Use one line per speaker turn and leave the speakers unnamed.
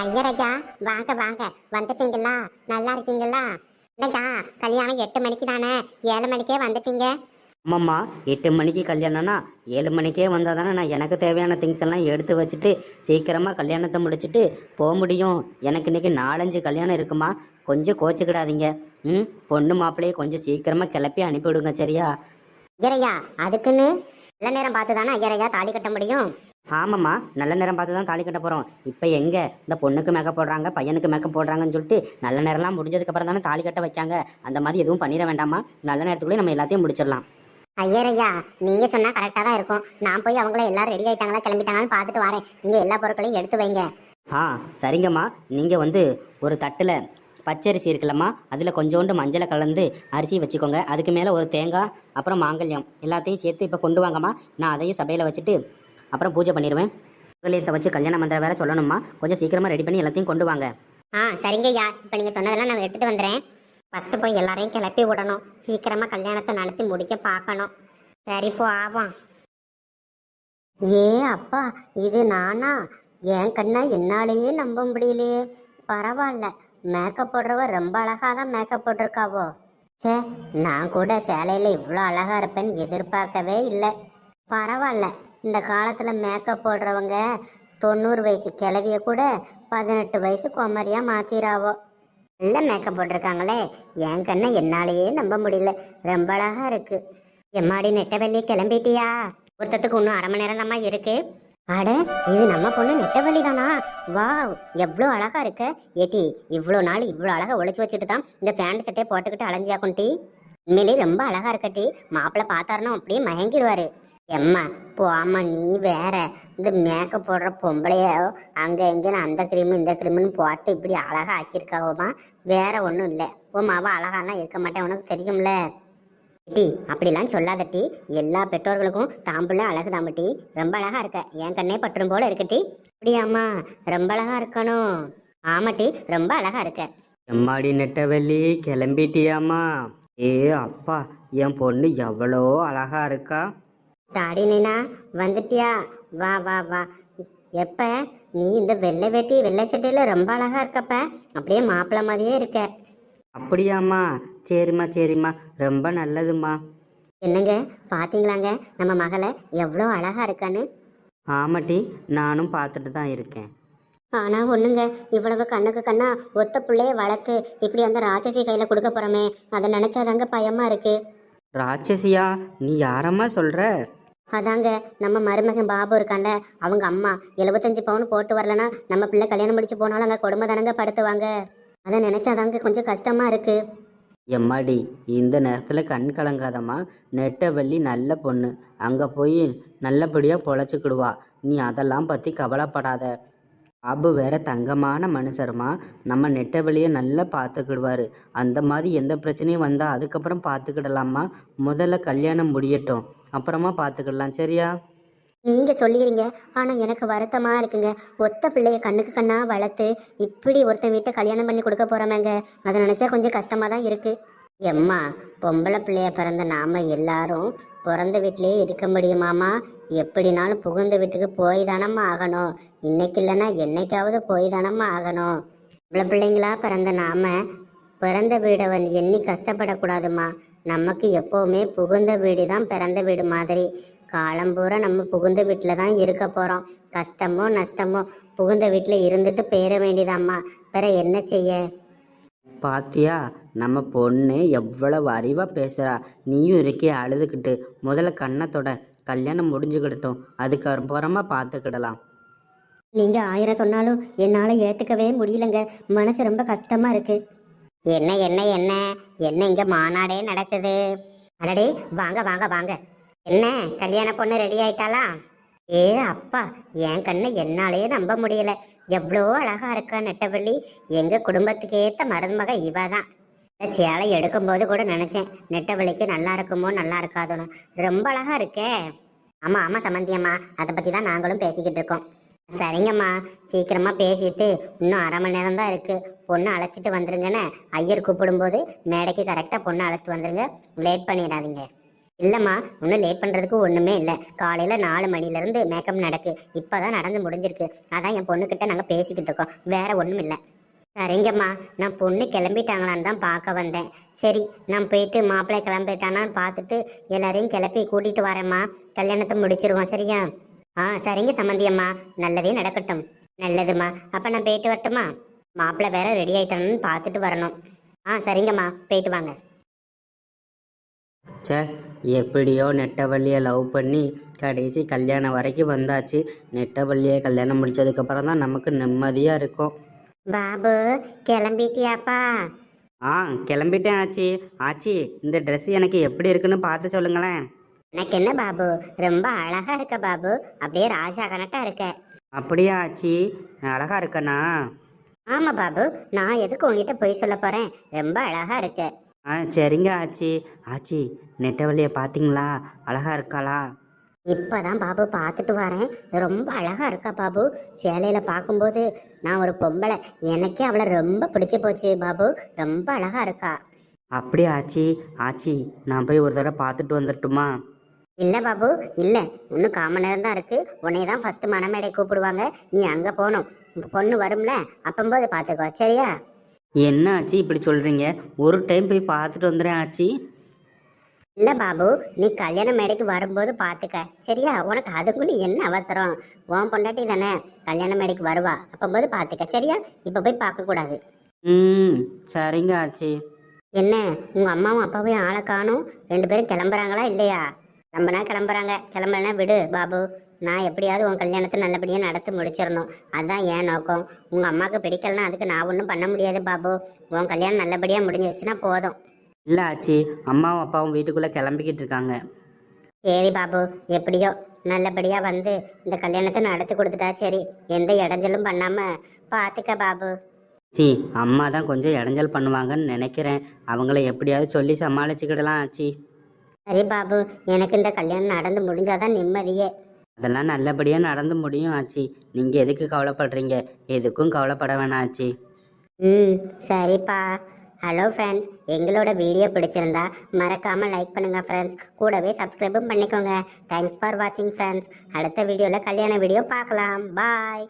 ஐயரையா வாங்க வாங்க. வந்துட்டீங்களா? நல்லா இருக்கீங்களா? என்னய்யா கல்யாணம் எட்டு மணிக்கு தானே? ஏழு மணிக்கே வந்துட்டீங்க.
ஆமாம்மா எட்டு மணிக்கு கல்யாணம்னா ஏழு மணிக்கே வந்தால் தானே நான் எனக்கு தேவையான திங்ஸ் எல்லாம் எடுத்து வச்சுட்டு சீக்கிரமாக கல்யாணத்தை முடிச்சுட்டு போக முடியும். எனக்கு இன்னைக்கு நாலஞ்சு கல்யாணம் இருக்குமா? கொஞ்சம் கோச்சிக்கிடாதீங்க. ம் பொண்ணு மாப்பிள்ளையே கொஞ்சம் சீக்கிரமாக கிளப்பி அனுப்பிவிடுங்க சரியா?
ஐயரையா அதுக்குன்னு நல்ல நேரம் பார்த்து தானே ஐயரையா தாலி கட்ட முடியும்?
ஆமாம்மா நல்ல நேரம் பார்த்து தான் தாலி கட்ட போகிறோம் இப்போ எங்கே? இந்த பொண்ணுக்கு மேக்கப் போடுறாங்க பையனுக்கு மேக்கப் போடுறாங்கன்னு சொல்லிட்டு நல்ல நேரம்லாம் முடிஞ்சதுக்கப்புறம் தானே தாலி கட்ட வைக்காங்க அந்த மாதிரி எதுவும் பண்ணிட வேண்டாமா நல்ல நேரத்துக்குள்ளே நம்ம எல்லாத்தையும் முடிச்சிடலாம்.
ஐயரையா நீங்க சொன்னா கரெக்டா தான் இருக்கும். நான் போய் அவங்கள எல்லாரும் ரெடி ஆயிட்டாங்களா கிளம்பிட்டாங்களான்னு பார்த்துட்டு வரேன். நீங்க எல்லா பொருட்களையும் எடுத்து வைங்க.
ஆ சரிங்கம்மா. நீங்கள் வந்து ஒரு தட்டில் பச்சரிசி இருக்குல்லம்மா. அதில் கொஞ்சோண்டு மஞ்சளை கலந்து அரிசி வச்சுக்கோங்க. அதுக்கு மேலே ஒரு தேங்காய் அப்புறம் மாங்கல்யம். எல்லாத்தையும் சேர்த்து இப்போ கொண்டு வாங்கம்மா. நான் அதையும் சபையில் வச்சுட்டு அப்புறம் பூஜை பண்ணிடுவேன். மாங்கல்யத்தை வச்சு கல்யாண மந்திரம் வேற சொல்லணுமா கொஞ்சம் சீக்கிரமாக ரெடி பண்ணி எல்லாத்தையும் கொண்டு வாங்க.
ஆ சரிங்க ஐயா. இப்போ நீங்கள் சொன்னதெல்லாம் நான் எடுத்துட்டு வந்துடுறேன் ஃபர்ஸ்ட் போய் எல்லாரையும் கிளப்பி விடணும். சீக்கிரமா கல்யாணத்தை நடத்தி முடிக்க பார்க்கணும். சரி போ ஆவாம். ஏ அப்பா இது நானா? என் கண்ணா என்னாலேயே நம்ப முடியலையே. பரவாயில்ல. மேக்கப் போடுறவ ரொம்ப அழகாக தான் மேக்கப் போட்டிருக்காவோ. சே நான் கூட சேலையில் இவ்வளோ அழகா இருப்பேன்னு எதிர்பார்க்கவே இல்லை. பரவாயில்ல. இந்த காலத்தில் மேக்கப் போடுறவங்க தொண்ணூறு வயசு கிளவிய கூட பதினெட்டு வயசு குமரியாக மாற்றிடாவோ நல்ல மேக்கப் போட்டிருக்காங்களே. என் கண்ணை என்னாலேயே நம்ப முடியல. ரொம்ப அழகாக இருக்குது எம்மாடி நெட்டவள்ளி கிளம்பிட்டியா? ஒருத்தத்துக்கு இன்னும் அரை மணி நேரம் தாம்மா இருக்குது அட இது நம்ம பொண்ணு நெட்டவள்ளி தானா வாவ் எவ்வளோ அழகா இருக்க. ஏட்டி இவ்வளோ நாள் இவ்வளோ அழகாக ஒழிச்சு வச்சுட்டு தான் இந்த பேண்ட் சட்டையை போட்டுக்கிட்டு அலைஞ்சியாக்கும் டீ. உண்மையிலே ரொம்ப அழகா இருக்க டீ. மாப்பிள்ளை பார்த்தாருன்னா அப்படியே மயங்கிடுவாரு. எம்மா ஆமா நீ வேற. இந்த மேக்கப் போடுற பொம்பளையோ அங்க இங்கன்னு அந்த கிரீம் இந்த கிரீம்னு போட்டு இப்படி அழகா ஆக்கியிருக்காவோமா வேற ஒன்றும் இல்லை. ஓ மாவா அழகாலாம் இருக்க மாட்டேன் உனக்கு தெரியும்ல? டி அப்படிலாம் சொல்லாத டி. எல்லா பெற்றோர்களுக்கும் தாம்புள்ள அழகு தாம டி. ரொம்ப அழகா இருக்க. என் கண்ணே பற்றும் போல இருக்கட்டி டி. அப்படியாம்மா ரொம்ப அழகா இருக்கணும். ஆமா டி ரொம்ப அழகா இருக்க.
எம்மாடி நெட்டவெள்ளி கிளம்பிட்டியாம்மா? ஏ அப்பா என் பொண்ணு எவ்வளோ அழகா இருக்கா?
டாடி நீனா? வந்துட்டியா? வா வா வா. எப்ப? நீ இந்த வெள்ளை வேட்டி வெள்ளை சட்டையில ரொம்ப அழகா இருக்கப்ப அப்படியே மாப்பிள்ளை மாதிரியே இருக்க.
அப்படியாம்மா. சரிம்மா சரிம்மா. ரொம்ப நல்லதும்மா.
என்னங்க? பாத்தீங்களாங்க? நம்ம மகளை எவ்வளோ அழகா இருக்கான்னு?
ஆமாட்டி நானும் பார்த்துட்டு தான் இருக்கேன்.
ஆனா ஒண்ணுங்க இவ்வளவு கண்ணுக்கு கண்ணா ஒத்த பிள்ளைய வளர்த்து இப்படி அந்த ராட்சசி கையில கொடுக்க போறோமே அதை நினைச்சாதாங்க பயமா இருக்கு.
ராட்சசியா? நீ யாரம்மா சொல்ற?
அதாங்க நம்ம மருமகன் பாபு இருக்காண்ட அவங்க அம்மா. எழுபத்தஞ்சு பவுன் போட்டு வரலனா நம்ம பிள்ளை கல்யாணம் முடிச்சு போனாலும் அங்கே குடும்ப தானங்க படுத்துவாங்க. அதை நினைச்சாதாங்க கொஞ்சம் கஷ்டமா இருக்கு.
எம்மாடி இந்த நேரத்தில் கண் கலங்காதம்மா. நெட்டவள்ளி நல்ல பொண்ணு. அங்கே போய் நல்லபடியாக பொழைச்சிக்கிடுவா. நீ அதெல்லாம் பற்றி கவலைப்படாத. அபு வேற தங்கமான மனுஷருமா. நம்ம நெட்டவெளியை நல்லா பார்த்துக்கிடுவாரு. அந்த மாதிரி எந்த பிரச்சனையும் வந்தால் அதுக்கப்புறம் பார்த்துக்கிடலாமா முதல்ல கல்யாணம் முடியட்டும். அப்புறமா பார்த்துக்கிடலாம் சரியா?
நீங்க சொல்லிடுறீங்க ஆனா எனக்கு வருத்தமா இருக்குங்க. ஒத்த பிள்ளைய கண்ணுக்கு கண்ணா வளர்த்து இப்படி ஒருத்தன் வீட்டை கல்யாணம் பண்ணி கொடுக்க போறோமேங்க. அதை நினைச்சா கொஞ்சம் கஷ்டமா தான் இருக்கு. எம்மா பொம்பளை பிள்ளைய பிறந்த நாம எல்லாரும் பிறந்த வீட்டிலேயே இருக்க முடியுமாமா எப்படினாலும் புகுந்த வீட்டுக்கு போய் தானம்மா ஆகணும். இன்னைக்கு இல்லைன்னா என்னைக்காவது போய் தானம்மா ஆகணும். பொம்பளை பிள்ளைங்களா பிறந்த நாம பிறந்த வீடவன் எண்ணி கஷ்டப்படக்கூடாதுமா நமக்கு எப்போவுமே புகுந்த வீடு தான் பிறந்த வீடு மாதிரி. காலம்பூரா நம்ம புகுந்த வீட்டில் தான் இருக்க போகிறோம் கஷ்டமோ நஷ்டமோ புகுந்த வீட்டில் இருந்துட்டு பேர வேண்டியதாம்மா. வேற என்ன செய்ய?
பாத்தியா நம்ம பொண்ணு எவ்வளவு அறிவாக பேசுகிறா நீயும் இருக்கே அழுதுகிட்டு. முதல்ல கண்ணத்தோட கல்யாணம் முடிஞ்சுக்கிடட்டும். அதுக்கப்புறமா பார்த்துக்கிடலாம்
நீங்கள் ஆயிரம் சொன்னாலும் என்னால் ஏற்றுக்கவே முடியலங்க. மனசு ரொம்ப கஷ்டமாக இருக்கு. என்ன என்ன என்ன? என்ன இங்கே மாநாடே நடக்குது? அடடே வாங்க வாங்க வாங்க. என்ன கல்யாண பொண்ணு ரெடி ஆயிட்டாளா? ஏ அப்பா என் கண்ணை என்னாலேயே நம்ப முடியல. எவ்வளோ அழகா இருக்கா நெட்டவள்ளி. எங்க குடும்பத்துக்கு ஏத்த மருமக இவ தான் இந்த சேலை எடுக்கும்போது கூட நினைச்சேன் நெட்டவள்ளிக்கு நல்லா இருக்குமோ நல்லா இருக்காதோன்னு. ரொம்ப அழகா இருக்கே. ஆமா ஆமா சம்மந்தியம்மா அதை பத்தி தான் நாங்களும் பேசிக்கிட்டு இருக்கோம். சரிங்கம்மா. சீக்கிரமா பேசிட்டு இன்னும் அரை மணி நேரம் தான் இருக்கு. பொண்ணு அழைச்சிட்டு வந்துருங்கன்னு ஐயர் கூப்பிடும்போது மேடைக்கு கரெக்டாக பொண்ணு அழைச்சிட்டு வந்துருங்க. லேட் பண்ணிடாதீங்க. இல்லைம்மா இன்னும் லேட் பண்ணுறதுக்கு ஒன்றுமே இல்லை. காலையில் நாலு மணிலேருந்து மேக்கப் நடக்கு. இப்போ தான் நடந்து முடிஞ்சிருக்கு. அதான் என் பொண்ணுக்கிட்ட நாங்கள் பேசிக்கிட்டு இருக்கோம். வேற ஒன்றும் இல்லை. சரிங்கம்மா நான் பொண்ணு கிளம்பிட்டாங்களான்னு தான் பார்க்க வந்தேன். சரி நான் போயிட்டு மாப்பிள்ளை கிளம்பிட்டானான்னு பார்த்துட்டு எல்லாரையும் கிளப்பி கூட்டிகிட்டு வரேம்மா. கல்யாணத்தை முடிச்சிருவோம் சரியா? ஆ சரிங்க சம்மந்தியம்மா நல்லதே நடக்கட்டும். நல்லதும்மா. அப்போ நான் போயிட்டு வரட்டுமா? மாப்பிள்ளை வேற ரெடி ஆயிட்டானு பார்த்துட்டு வரணும். ஆ சரிங்கம்மா. போயிட்டு வாங்க.
ச்சே எப்படியோ நெட்டவள்ளியை லவ் பண்ணி கடைசி கல்யாணம் வரைக்கும் வந்தாச்சு. நெட்டவள்ளியை கல்யாணம் முடிச்சதுக்கப்புறம் தான் நமக்கு நிம்மதியாக இருக்கும்.
பாபு கிளம்பிட்டியாப்பா?
ஆ கிளம்பிட்டேன் ஆச்சி. ஆச்சி இந்த ட்ரெஸ் எனக்கு எப்படி இருக்குன்னு பார்த்து சொல்லுங்களேன்.
எனக்கு என்ன பாபு? ரொம்ப அழகா இருக்க பாபு. அப்படியே ராஜா கணக்கா இருக்க.
அப்படியா ஆச்சி? அழகா இருக்கனா?
ஆமா பாபு. நான் எதுக்கு உங்ககிட்ட போய் சொல்ல போறேன்? ரொம்ப அழகா இருக்க.
ஆ சரிங்க ஆச்சி. ஆச்சி நெட்டவள்ளியை பார்த்தீங்களா அழகா இருக்காளா?
இப்பதான் பாபு பார்த்துட்டு வரேன். ரொம்ப அழகா இருக்கா பாபு. சேலையில பார்க்கும்போது நான் ஒரு பொம்பளை. எனக்கே அவளை ரொம்ப பிடிச்சு போச்சு பாபு. ரொம்ப அழகா இருக்கா.
அப்படியா ஆச்சி? ஆச்சி நான் போய் ஒரு தடவை பார்த்துட்டு வந்துடட்டுமா
இல்ல பாபு இல்ல. இன்னும் காமன் நேரம் தான் இருக்கு. உன்னை தான் ஃபர்ஸ்ட் மணமேடை கூப்பிடுவாங்க. நீ அங்க போகணும் பொண்ணு வரும்ல? அப்பம்போது பாத்துக்கோ. சரியா?
என்ன ஆச்சி இப்படி சொல்கிறீங்க ஒரு டைம் போய் பார்த்துட்டு வந்துடுறேன் ஆச்சி.
இல்ல பாபு நீ கல்யாண மேடைக்கு வரும்போது பாத்துக்க. சரியா? உனக்கு அதுக்குள்ள என்ன அவசரம்? உன் பொண்டாட்டி தானே. கல்யாண மேடைக்கு வருவா. அப்பம்போது பாத்துக்க. சரியா? இப்ப போய் பார்க்க கூடாது.
ம் சரிங்க ஆச்சி.
என்ன? உங்க அம்மாவும் அப்பாவையும் ஆளை காணும்? ரெண்டு பேரும் கிளம்புறாங்களா இல்லையா? கிளம்புனா கிளம்புறாங்க. கிளம்பலனா விடு பாபு. நான் எப்படியாவது உன் கல்யாணத்தை நல்லபடியாக நடத்தி முடிச்சிடணும் அதுதான் என் நோக்கம். உங்கள் அம்மாவுக்கு பிடிக்கலனா அதுக்கு நான் ஒன்றும் பண்ண முடியாது பாபு. உன் கல்யாணம் நல்லபடியாக முடிஞ்சு வச்சுன்னா போதும்.
இல்லை ஆச்சி. அம்மாவும் அப்பாவும் வீட்டுக்குள்ளே கிளம்பிக்கிட்டு இருக்காங்க.
சரி பாபு. எப்படியோ நல்லபடியாக வந்து இந்த கல்யாணத்தை நடத்தி கொடுத்துட்டா சரி. எந்த இடைஞ்சலும் பண்ணாமல் பார்த்துக்க பாபு.
சி அம்மா தான் கொஞ்சம் இடைஞ்சல் பண்ணுவாங்கன்னு நினைக்கிறேன். அவங்கள எப்படியாவது சொல்லி சமாளிச்சுக்கிடலாம் ஆச்சி.
சரி பாபு எனக்கு இந்த கல்யாணம் நடந்து முடிஞ்சாதான் நிம்மதியே.
அதெல்லாம் நல்லபடியாக நடந்து முடியும் ஆச்சி. நீங்கள் எதுக்கு கவலைப்படுறீங்க? எதுக்கும் கவலைப்பட வேணாம் ஆச்சி.
ம் சரிப்பா. ஹலோ ஃப்ரெண்ட்ஸ் எங்களோட வீடியோ பிடிச்சிருந்தா மறக்காமல் லைக் பண்ணுங்கள் ஃப்ரெண்ட்ஸ் கூடவே சப்ஸ்கிரைபும் பண்ணிக்கோங்க. தேங்க்ஸ் ஃபார் வாட்சிங் ஃப்ரெண்ட்ஸ் அடுத்த வீடியோவில் கல்யாண வீடியோ பார்க்கலாம். பாய்